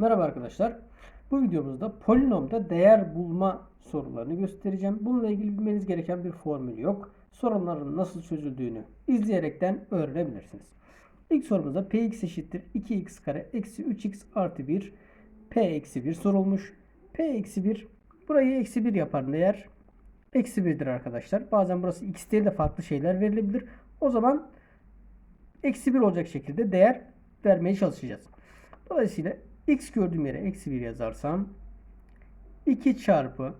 Merhaba arkadaşlar. Bu videomuzda polinomda değer bulma sorularını göstereceğim. Bununla ilgili bilmeniz gereken bir formül yok. Sorunların nasıl çözüldüğünü izleyerekten öğrenebilirsiniz. İlk sorumuzda px eşittir 2x kare eksi 3x artı 1 p eksi 1 sorulmuş. p eksi 1 burayı eksi 1 yapar değer eksi 1'dir arkadaşlar. Bazen burası x diye de farklı şeyler verilebilir. O zaman eksi 1 olacak şekilde değer vermeye çalışacağız. Dolayısıyla x gördüğüm yere eksi 1 yazarsam 2 çarpı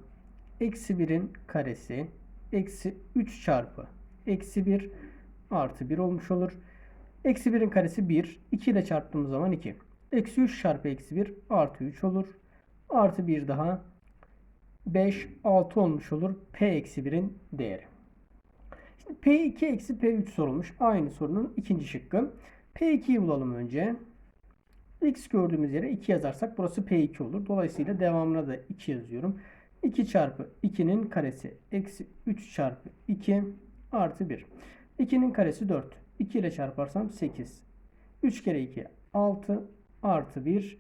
eksi 1'in karesi eksi 3 çarpı eksi 1 artı 1 olmuş olur. Eksi 1'in karesi 1. 2 ile çarptığımız zaman 2. Eksi 3 çarpı eksi 1 artı 3 olur. Artı 1 daha 5, 6 olmuş olur. P eksi 1'in değeri. Şimdi P2 eksi P3 sorulmuş. Aynı sorunun ikinci şıkkı. P2'yi bulalım önce. X gördüğümüz yere 2 yazarsak burası P2 olur. Dolayısıyla devamına da 2 yazıyorum. 2 çarpı 2'nin karesi eksi 3 çarpı 2 artı 1. 2'nin karesi 4. 2 ile çarparsam 8. 3 kere 2 6 artı 1.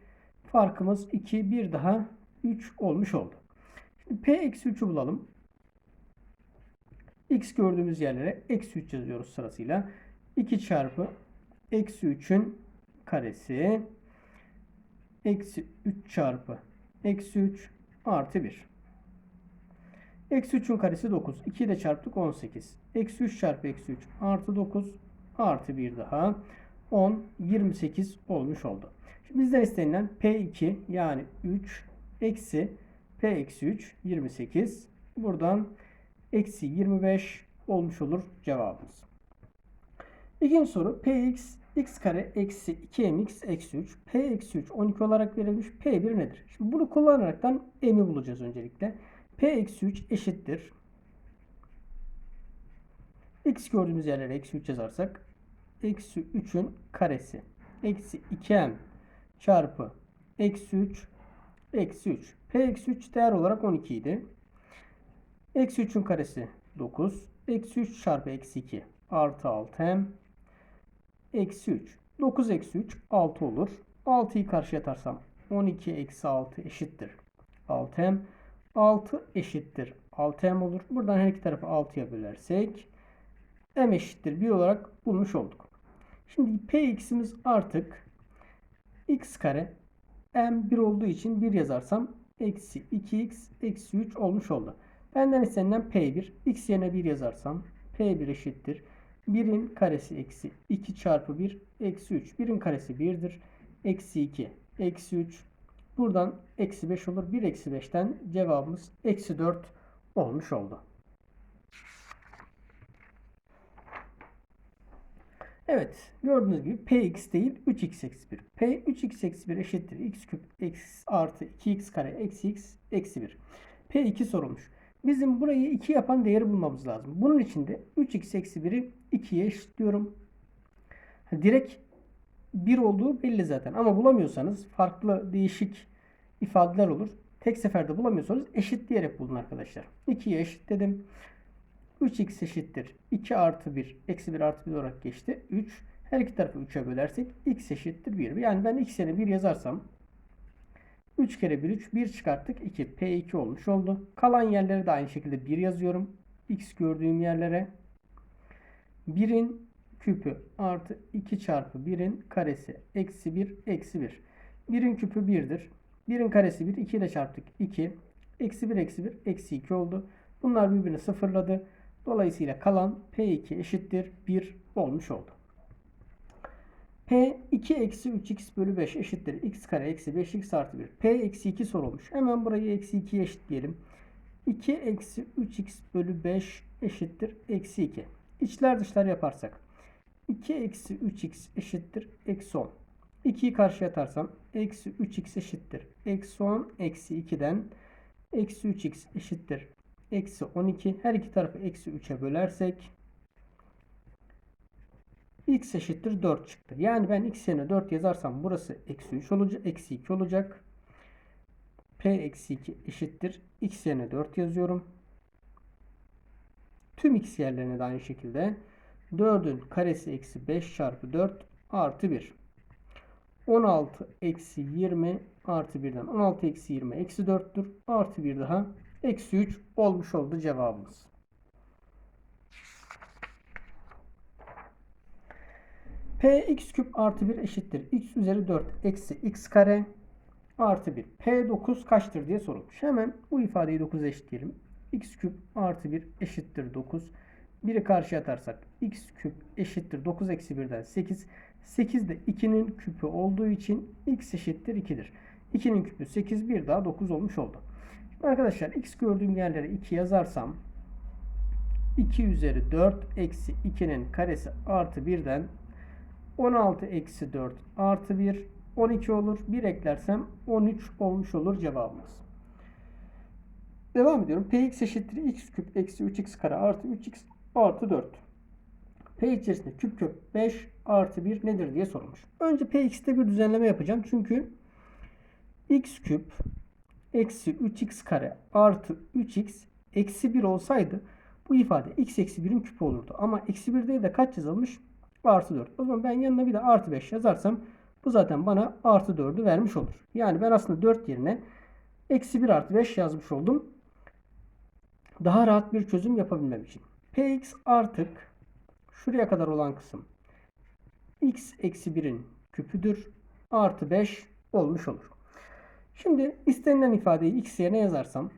Farkımız 2 bir daha 3 olmuş oldu. Şimdi P eksi 3'ü bulalım. X gördüğümüz yerlere eksi 3 yazıyoruz sırasıyla. 2 çarpı eksi 3'ün karesi eksi 3 çarpı eksi 3 artı 1. Eksi 3'ün karesi 9. 2 ile çarptık 18. Eksi 3 çarpı eksi 3 artı 9 artı 1 daha 10 28 olmuş oldu. Şimdi bizden istenilen P2 yani 3 eksi P eksi 3 28. Buradan eksi 25 olmuş olur cevabımız. İkinci soru Px x kare eksi 2mx eksi 3 p eksi 3 12 olarak verilmiş. P1 nedir? Şimdi bunu kullanaraktan m'i bulacağız öncelikle. p eksi 3 eşittir. x gördüğümüz yerlere eksi 3 yazarsak eksi 3'ün karesi eksi 2m çarpı eksi 3 eksi 3. p eksi 3 değer olarak 12 idi. Eksi 3'ün karesi 9. Eksi 3 çarpı eksi 2 artı 6m eksi 3. 9 eksi 3 6 olur. 6'yı karşıya atarsam 12 eksi 6 eşittir. 6m. 6 eşittir. 6m olur. Buradan her iki tarafı 6'ya bölersek m eşittir 1 olarak bulmuş olduk. Şimdi px'imiz artık x kare m 1 olduğu için 1 yazarsam eksi 2x eksi 3 olmuş oldu. Benden istenilen p1. x yerine 1 yazarsam p1 eşittir. 1'in karesi eksi 2 çarpı 1 eksi 3. 1'in karesi 1'dir. Eksi 2 eksi 3. Buradan eksi 5 olur. 1 eksi 5'ten cevabımız eksi 4 olmuş oldu. Evet gördüğünüz gibi px değil 3x eksi 1. p 3x eksi 1 eşittir x küp x artı 2x kare eksi x eksi 1. p2 sorulmuş. Bizim burayı 2 yapan değeri bulmamız lazım. Bunun için de 3x eksi 1'i 2'ye eşitliyorum. Direkt 1 olduğu belli zaten. Ama bulamıyorsanız farklı değişik ifadeler olur. Tek seferde bulamıyorsanız eşitleyerek bulun arkadaşlar. 2'ye eşitledim. 3x eşittir. 2 artı 1 eksi 1 artı 1 olarak geçti. 3. Her iki tarafı 3'e bölersek x eşittir 1. Yani ben x yerine 1 yazarsam 3 kere 1 3 1 çıkarttık 2 P2 olmuş oldu. Kalan yerlere de aynı şekilde 1 yazıyorum. X gördüğüm yerlere 1'in küpü artı 2 çarpı 1'in karesi eksi 1 eksi 1. 1'in küpü 1'dir. 1'in karesi 1 2 ile çarptık 2. Eksi 1 eksi 1 eksi 2 oldu. Bunlar birbirini sıfırladı. Dolayısıyla kalan P2 eşittir 1 olmuş oldu. P 2 eksi 3x bölü 5 eşittir. x kare eksi 5x artı 1. P eksi 2 sorulmuş. Hemen burayı eksi 2'ye eşitleyelim. 2 eksi 3x bölü 5 eşittir. Eksi 2. İçler dışlar yaparsak. 2 eksi 3x eşittir. Eksi 10. 2'yi karşıya atarsam. Eksi 3x eşittir. Eksi 10 eksi 2'den. Eksi 3x eşittir. Eksi 12. Her iki tarafı eksi 3'e bölersek x eşittir 4 çıktı. Yani ben x yerine 4 yazarsam burası eksi 3 olacak. Eksi 2 olacak. P eksi 2 eşittir. x yerine 4 yazıyorum. Tüm x yerlerine de aynı şekilde 4'ün karesi eksi 5 çarpı 4 artı 1. 16 eksi 20 artı 1'den 16 eksi 20 eksi 4'tür. Artı 1 daha eksi 3 olmuş oldu cevabımız. Px küp artı 1 eşittir. x üzeri 4 eksi x kare artı 1. P9 kaçtır diye sorulmuş. Hemen bu ifadeyi 9 eşitleyelim. x küp artı 1 eşittir 9. 1'i karşıya atarsak x küp eşittir 9 eksi 1'den 8. 8 de 2'nin küpü olduğu için x eşittir 2'dir. 2'nin küpü 8 bir daha 9 olmuş oldu. Şimdi arkadaşlar x gördüğüm yerlere 2 yazarsam 2 üzeri 4 eksi 2'nin karesi artı 1'den 16 eksi 4 artı 1 12 olur. 1 eklersem 13 olmuş olur cevabımız. Devam ediyorum. Px eşittir x küp eksi 3x kare artı 3x artı 4. P içerisinde küp kök 5 artı 1 nedir diye sorulmuş. Önce Px'te bir düzenleme yapacağım. Çünkü x küp eksi 3x kare artı 3x eksi 1 olsaydı bu ifade x eksi 1'in küpü olurdu. Ama eksi 1 değil de kaç yazılmış? Artı 4. O zaman ben yanına bir de artı 5 yazarsam bu zaten bana artı 4'ü vermiş olur. Yani ben aslında 4 yerine eksi 1 artı 5 yazmış oldum. Daha rahat bir çözüm yapabilmem için. Px artık şuraya kadar olan kısım x eksi 1'in küpüdür. Artı 5 olmuş olur. Şimdi istenilen ifadeyi x yerine yazarsam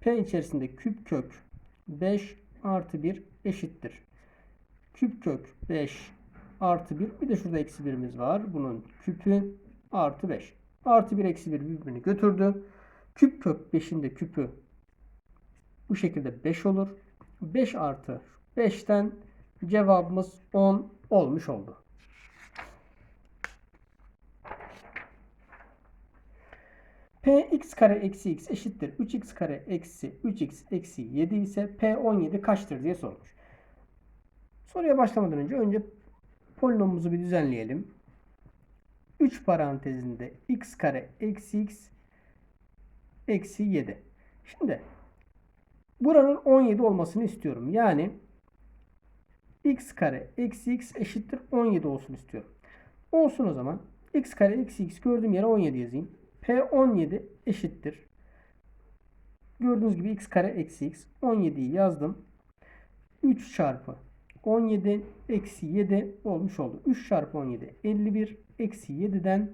p içerisinde küp kök 5 artı 1 eşittir. Küp kök 5 artı 1 bir de şurada eksi 1'imiz var. Bunun küpü artı 5. Artı 1 eksi 1 birbirini götürdü. Küp kök 5'in de küpü bu şekilde 5 olur. 5 artı 5'ten cevabımız 10 olmuş oldu. Px kare eksi x eşittir 3x kare eksi 3x eksi 7 ise P17 kaçtır diye sormuş. Soruya başlamadan önce önce polinomumuzu bir düzenleyelim. 3 parantezinde x kare eksi x eksi 7. Şimdi buranın 17 olmasını istiyorum. Yani x kare eksi x eşittir 17 olsun istiyorum. Olsun o zaman. x kare eksi x gördüğüm yere 17 yazayım. P17 eşittir. Gördüğünüz gibi x kare eksi x. 17'yi yazdım. 3 çarpı 17 eksi 7 olmuş oldu. 3 çarpı 17 51 eksi 7'den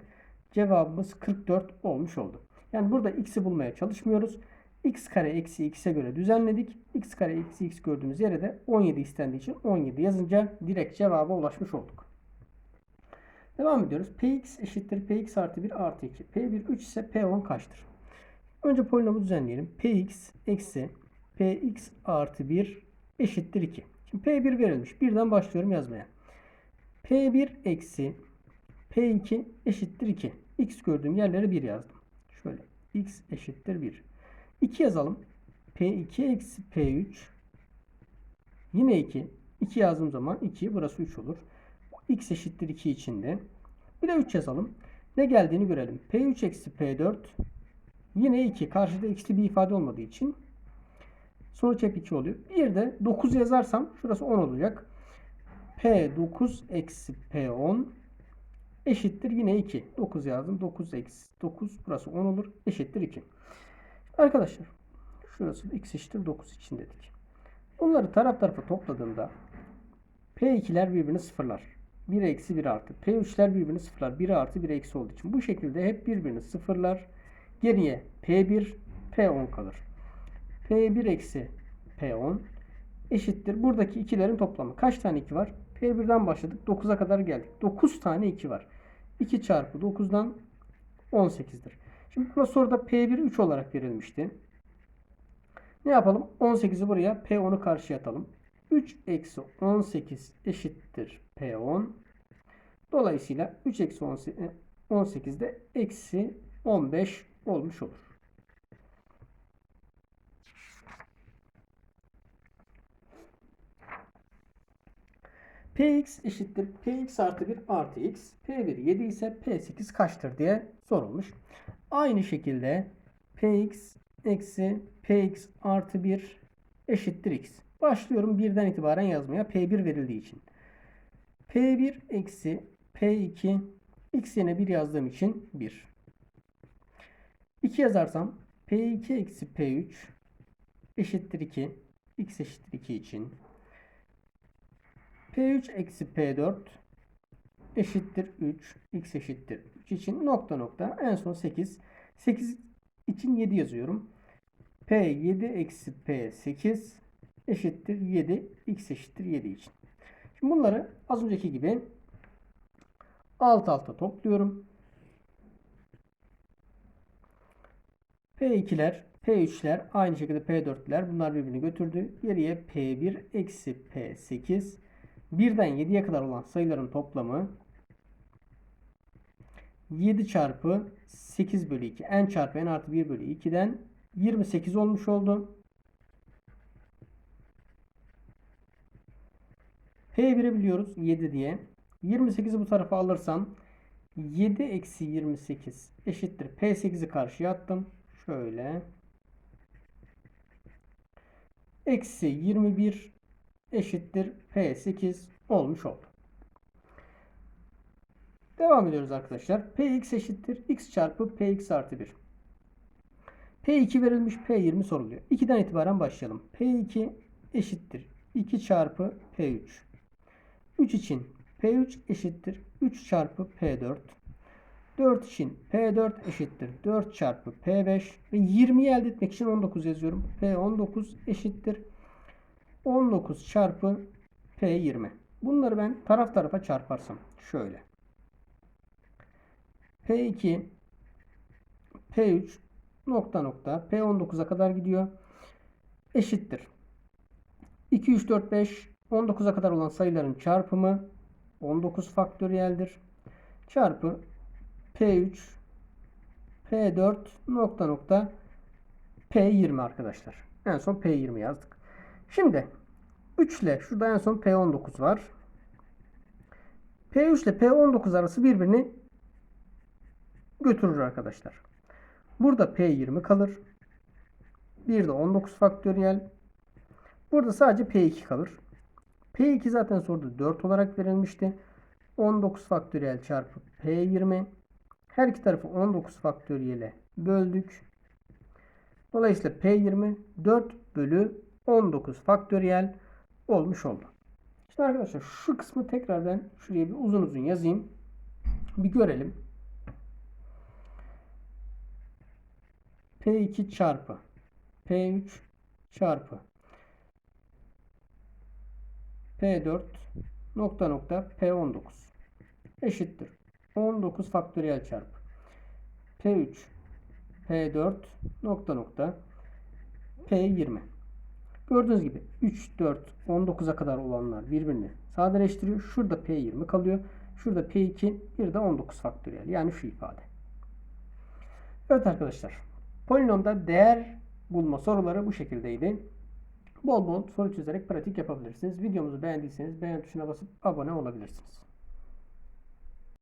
cevabımız 44 olmuş oldu. Yani burada x'i bulmaya çalışmıyoruz. x kare eksi x'e göre düzenledik. x kare eksi x gördüğümüz yere de 17 istendiği için 17 yazınca direkt cevaba ulaşmış olduk. Devam ediyoruz. Px eşittir Px artı 1 artı 2. P1 3 ise P10 kaçtır? Önce polinomu düzenleyelim. Px eksi Px artı 1 eşittir 2. Şimdi P1 verilmiş. Birden başlıyorum yazmaya. P1 eksi P2 eşittir 2. X gördüğüm yerlere 1 yazdım. Şöyle. X eşittir 1. 2 yazalım. P2 eksi P3 yine 2. 2 yazdığım zaman 2 burası 3 olur. X eşittir 2 içinde. Bir de 3 yazalım. Ne geldiğini görelim. P3 eksi P4 yine 2. Karşıda x'li bir ifade olmadığı için sonuç hep 2 oluyor. Bir de 9 yazarsam şurası 10 olacak. P9 eksi P10 eşittir yine 2. 9 yazdım. 9 eksi 9 burası 10 olur. Eşittir 2. Arkadaşlar şurası x eşittir 9 için dedik. Bunları taraf tarafa topladığımda P2'ler birbirini sıfırlar. 1 eksi 1 artı. P3'ler birbirini sıfırlar. 1 artı 1 eksi olduğu için. Bu şekilde hep birbirini sıfırlar. Geriye P1, P10 kalır. P1 eksi P10 eşittir. Buradaki ikilerin toplamı. Kaç tane 2 var? P1'den başladık. 9'a kadar geldik. 9 tane 2 var. 2 çarpı 9'dan 18'dir. Şimdi burada soruda P1 3 olarak verilmişti. Ne yapalım? 18'i buraya P10'u karşıya atalım. 3 eksi 18 eşittir P10. Dolayısıyla 3 eksi 18 de eksi 15 olmuş olur. Px eşittir Px artı 1 artı x. P1 7 ise P8 kaçtır diye sorulmuş. Aynı şekilde Px eksi Px artı 1 eşittir x. Başlıyorum birden itibaren yazmaya. P1 verildiği için. P1 eksi P2 x yerine 1 yazdığım için 1. 2 yazarsam P2 eksi P3 eşittir 2. X eşittir 2 için. P3 eksi P4 eşittir 3. X eşittir 3 için nokta nokta. En son 8. 8 için 7 yazıyorum. P7 eksi P8 eşittir 7. X eşittir 7 için. Şimdi bunları az önceki gibi alt alta topluyorum. P2'ler, P3'ler aynı şekilde P4'ler bunlar birbirini götürdü. Geriye P1 eksi P8 birden 7'ye kadar olan sayıların toplamı 7 çarpı 8 bölü 2 n çarpı n artı 1 bölü 2'den 28 olmuş oldu. P1'i biliyoruz 7 diye. 28'i bu tarafa alırsam 7 eksi 28 eşittir. P8'i karşıya attım. Şöyle. Eksi 21 eşittir. P8 olmuş oldu. Devam ediyoruz arkadaşlar. Px eşittir. x çarpı Px artı 1. P2 verilmiş P20 soruluyor. 2'den itibaren başlayalım. P2 eşittir. 2 çarpı P3. 3 için P3 eşittir 3 çarpı P4. 4 için P4 eşittir 4 çarpı P5 ve 20'yi elde etmek için 19 yazıyorum. P19 eşittir 19 çarpı P20. Bunları ben taraf tarafa çarparsam şöyle. P2 P3 nokta nokta P19'a kadar gidiyor. Eşittir. 2, 3, 4, 5 19'a kadar olan sayıların çarpımı 19 faktöriyeldir. Çarpı P3 P4 nokta nokta P20 arkadaşlar. En son P20 yazdık. Şimdi 3 ile şurada en son P19 var. P3 ile P19 arası birbirini götürür arkadaşlar. Burada P20 kalır. Bir de 19 faktöriyel. Burada sadece P2 kalır. P2 zaten soruda 4 olarak verilmişti. 19 faktöriyel çarpı P20. Her iki tarafı 19 faktöriyele böldük. Dolayısıyla P20 4 bölü 19 faktöriyel olmuş oldu. Şimdi arkadaşlar şu kısmı tekrar ben şuraya bir uzun uzun yazayım. Bir görelim. P2 çarpı P3 çarpı P4 nokta nokta P19 eşittir. 19 faktöriyel çarpı P3 P4 nokta nokta P20 Gördüğünüz gibi 3, 4, 19'a kadar olanlar birbirini sadeleştiriyor. Şurada P20 kalıyor. Şurada P2 bir de 19 faktöriyel. Yani şu ifade. Evet arkadaşlar. Polinomda değer bulma soruları bu şekildeydi. Bol bol soru çözerek pratik yapabilirsiniz. Videomuzu beğendiyseniz beğen tuşuna basıp abone olabilirsiniz.